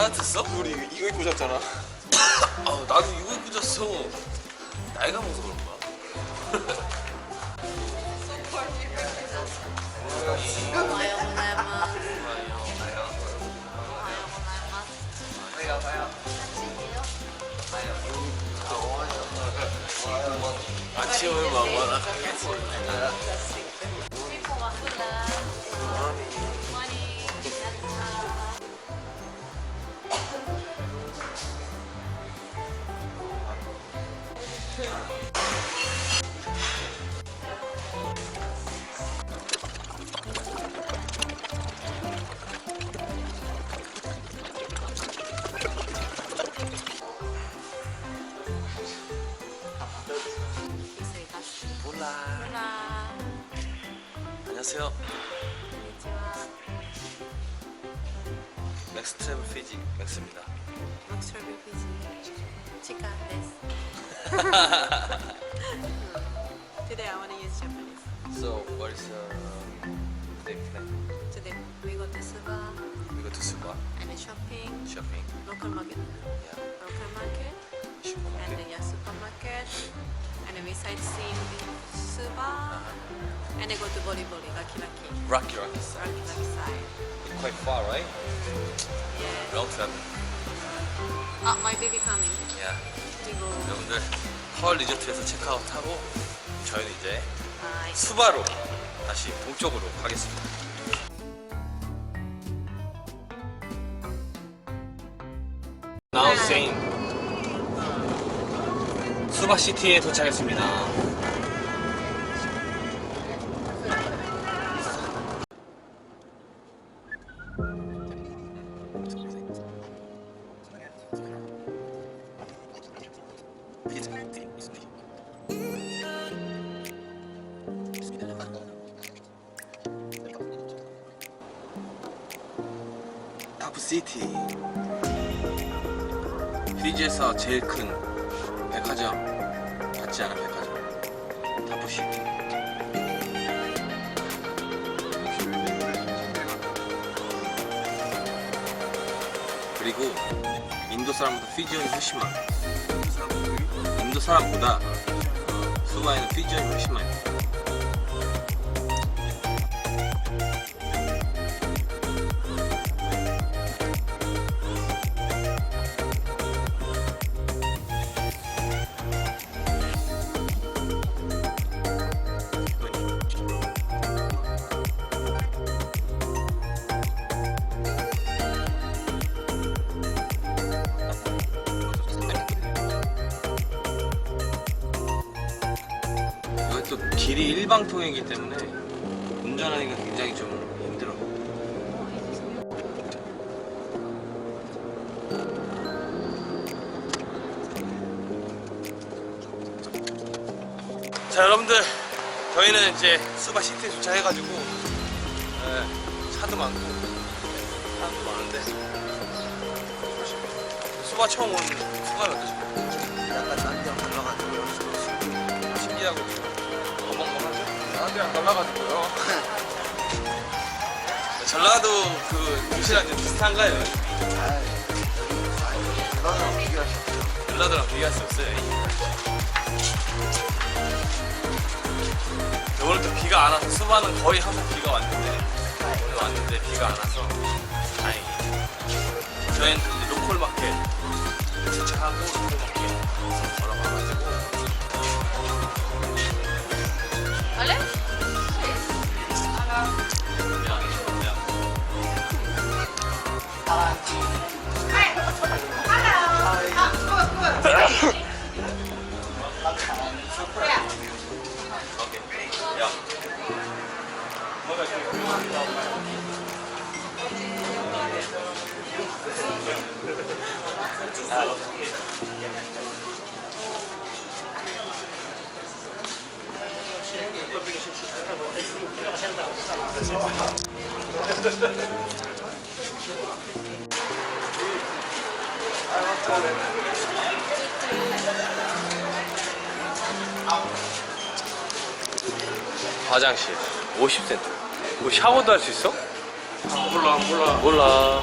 따뜻한데? 따뜻했어? 우리 이거, 이거 입고 잤잖아. 아 나도 이거 입고 잤어 나이가 먹어서 그런가? 아침을 먹어라 안녕하세요 맥스 트래블 피지 맥스입니다 Today I want to use Japanese. So what is uh, the plan? Today we go to Suba We go to Suba and shopping, shopping local market, yeah local market, and supermarket then yeah, supermarket, and then we sightseeing in Suba, uh-huh. and then go to Boli Boli, Lucky Lucky, Rocky Rocky side Lucky Lucky side. quite far right? Yeah. Trip Ah, my baby coming. yeah go. 여러분들 펄 리조트에서 체크아웃하고 저희는 이제 Bye. 수바로 다시 동쪽으로 가겠습니다. Now same. 수바 시티에 도착했습니다. 시티. 피지에서 제일 큰 백화점 같지 않은 백화점. 타프시티 그리고 인도 사람보다 피지언이 훨씬 많아. 인도 사람보다 수바에는 피지언이 훨씬 많아 자 여러분들 저희는 이제 수바 시티에 도착해가지고 예, 차도 많고 사람도 많은데 수바 처음 온 수바는 어떠십니까? 약간 딴 데랑 달라가지고 여기서 신기하고 어멍멍하죠? 딴 데랑 달라가지고요. 전라도 그 도시랑 좀 비슷한가요? 아이, 대단한 비교하시죠. 전라도랑 비교할 수 없어요. 비가 안 와서 수바는 거의 항상 비가 왔는데 오늘 왔는데 비가 안 와서 다행히 저희는 로컬 마켓 주차하고 로컬 마켓 화장실. 50센트. 뭐 샤워도 할 수 있어? 몰라 몰라. 몰라.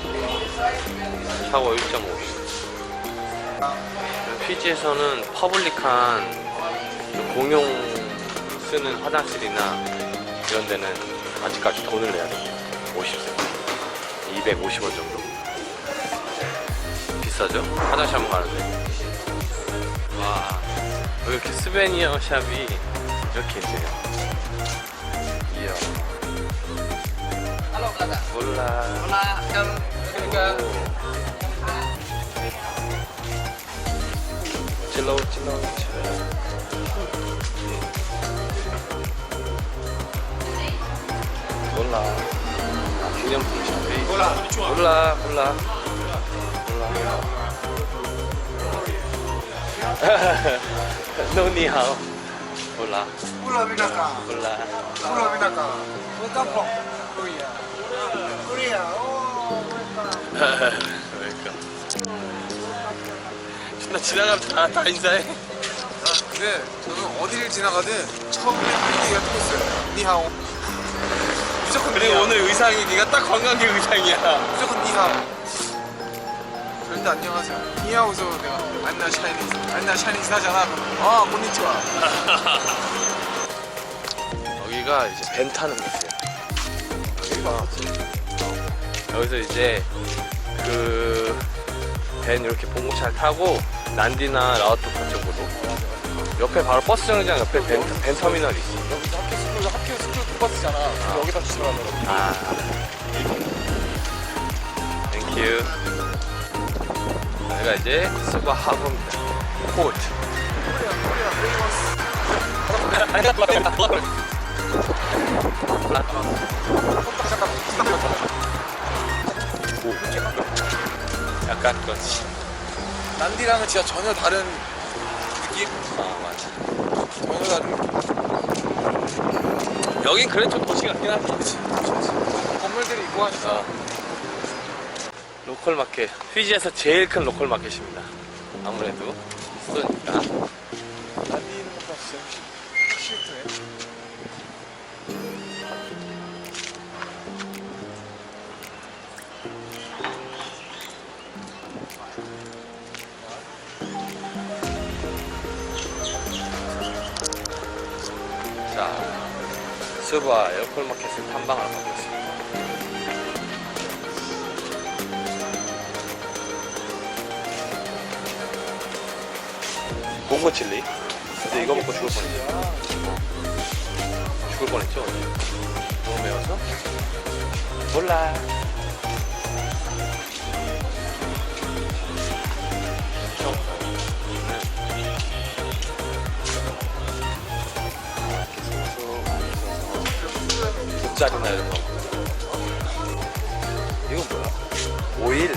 샤워 1.5 피지에서는 퍼블릭한 그 공용 쓰는 화장실이나 이런 데는 아직까지 돈을 내야 돼. 50센트. 250원 정도. 비싸죠? 화장실 한번 가는데. 와. 여기 이렇게 스베니어 샵이 이렇게 있네요 이야 몰라. 찔러 찔러 몰라. 아, 기념품 샵이 몰라. 몰라 몰라. 몰라. 노니하오 몰라 몰라 미나카. 몰라 몰라 미나카. 웰컴. 코리아. 코리아. 오 웰컴. 그러니까 나 지나가면 다, 다 인사해 근데 저는 어디를 지나가든 처음에 분위기가 똑같어요. 니하오. 무조건 그리고 니하오. 오늘 의상이 네가 딱 관광객 의상이야 무조건 니하오. 그런데 안녕하세요. 니하오에서 내가 안나 샤이니즈, 안나 샤이니즈 하잖아. 그럼 아 곤니치와. 여기가 이제 벤 타는 곳이에요 여기가 여기서 이제 그 벤 이렇게 봉고차를 타고 난디나 라우토파 쪽으로 옆에 바로 버스 정류장 옆에 벤, 벤 터미널이 있어 여기 학교 스쿨 학교 스쿨 버스잖아. 여기다 주차하더라고. 아 땡큐 여기가 이제 스바 하버입니다 포트 약간 그렇지 난디랑은 진짜 전혀 다른 느낌? 아 맞아 전혀 다른 느낌. 여긴 그래 좀 도시 같긴 하지 건물들이 있고 하니까. 어. 로컬 마켓 휘지에서 제일 큰 로컬 마켓입니다. 아무래도. 수도니까. 난디는 뭔가 진짜 싫네. 자 스바 로컬 마켓을 탐방하러 가고 있습니다 봉고 칠리? 근데 이거 먹고 죽을 뻔했죠 죽을 뻔했죠? 너무 매워서? 몰라. 돗자리나 이런 거. 이건 뭐야? 오일?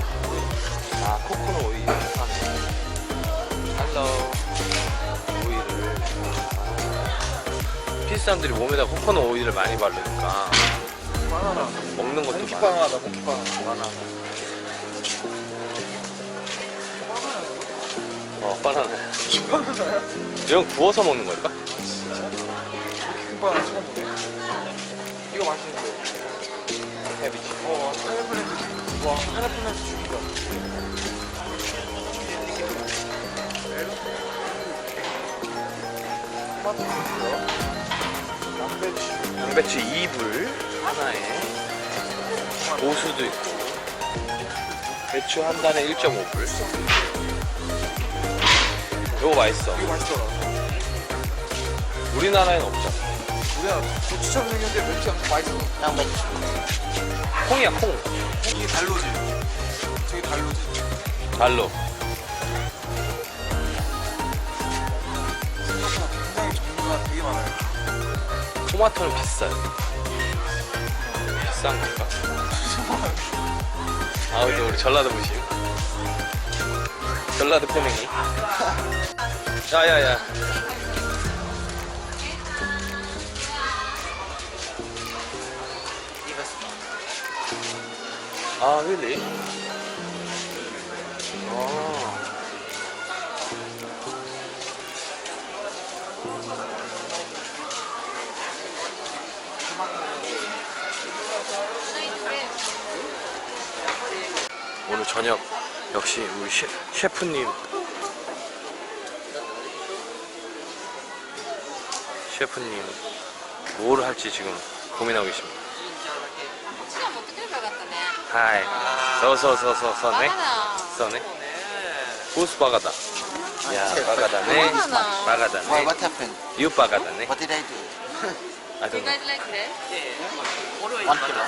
아 코코넛 오일 아, 피스 사람들이 몸에다 코코넛 오일을 많이 바르니까 바나나. 먹는 것도 몽키 많아 바나나다, 바나나. 바나나. 어 바나나 몽키 바나나야? 이건 구워서 먹는 걸까? 큰 바나나 처음 보네. 이거 맛있는데. 헤비지 어, 파인애플랜드. 와, 파인애플랜드. 토마토 있고요. 양배추. 양배추 2불 하나에 고수도 있고 배추 한 단에 1.5불 이거 맛있어 이거 맛있더라. 우리나라엔 없죠 우리가 고추처럼 생겼는데 맵지 않고 맛있어. 양배추. 콩이야 콩 이게 달로지. 저기 달로지. 달로 생각보다 굉장히 종류가 되게 많아요. 토마토는 비싸요 비싼 건가? 아 근데 우리 전라도 무심 전라도 패맹이 야 야 야 아 really? 오늘 저녁 역시 우리 셰프님 셰프님 뭐를 할지 지금 고민하고 계십니다. 하이. 서서서서서네. 서네. 고스 바가다. 야, 바가다네. 바가다네. What 유 바가다네. What did I do? I You don't know. guys like crab? One kilo.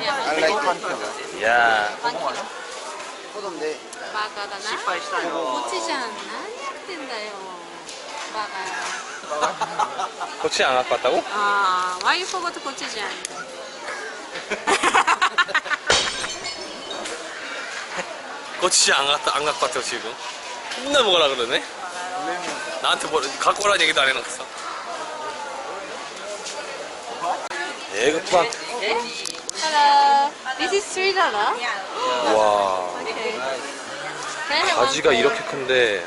Yeah, I like one kilo. yeah. 포도인데 막아다나? 고치지 않나? 된다요. 막아요. 고치 안 갖고 왔다고? 아, why you forgot to 고치지 않나? 고치지 안 갖다 안 갖고 왔다고 지금. 맨날 먹으라 그러네. 나한테 뭐 갖고 오라는 얘기도 안 해놨어. 에그플란트 Hello. This is three dollar. 와. Okay. Can I have one 가지가 for- 이렇게 큰데.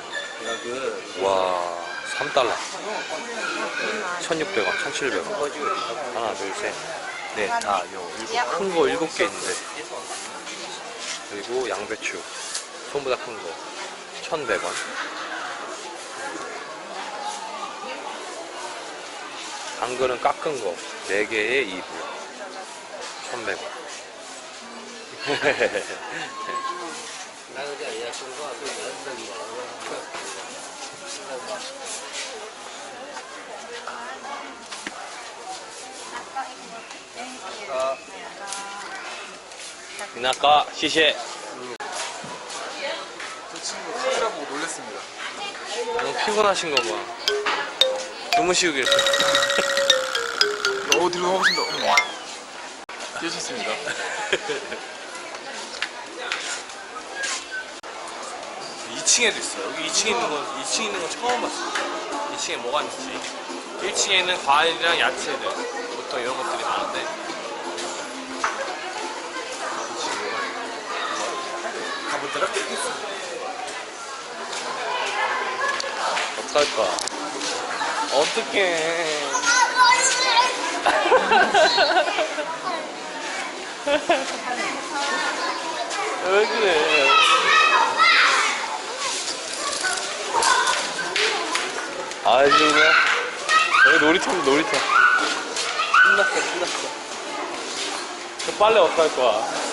와 3달러. 1600원 1700원. 하나 둘셋넷다 큰거 7개 있는데. 그리고 양배추. 손보다 큰거 1100원 당근은 깎은 거 4개에 2불 1100원 이나까 시시해 저 친구 카메라 보고 놀랐습니다. 너무 피곤하신 거 봐. 주무시길. 어 뒤로 넘어가신다. 어머. 깨셨습니다. 이층에도 있어. 여기 2층에 있는 건 2층에 있는 건 처음 봤어. 2층에 뭐가 있지? 1층에는 과일이랑 야채들, 보통 이런 것들이 많은데. 2층에 뭐가 있나? 가보도록 하겠습니다. 어떡할 거야? 어떡해. 왜 그래? 아주 그냥 여기 놀이터 신났어 신났어 저 빨래 어떡할 거야